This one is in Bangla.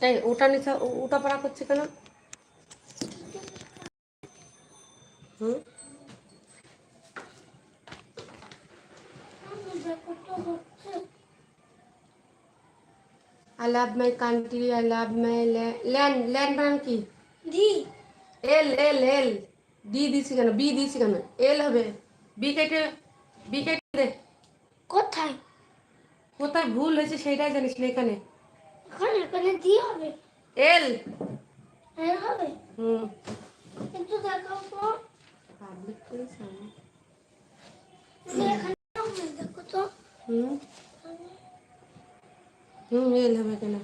তাই ওটা নিচা ওটা পড়া করছে কেন? হুম? I love my country I love my land land বানান কি? ডি এল এল এল ডি দিছি কেন? বি দিছি কেন? এল হবে। বি কেটে বি কেটে দে। কোথায়? কোথায় ভুল হয়েছে সেটাই জানিস না এখানে। এখানে এখানে দি হবে? এল। এর হবে। হুম। কিন্তু দেখো তো। পাবলিক প্লেস আমি এখানে দেখো তো। হুম। হুম এল হবে কেন?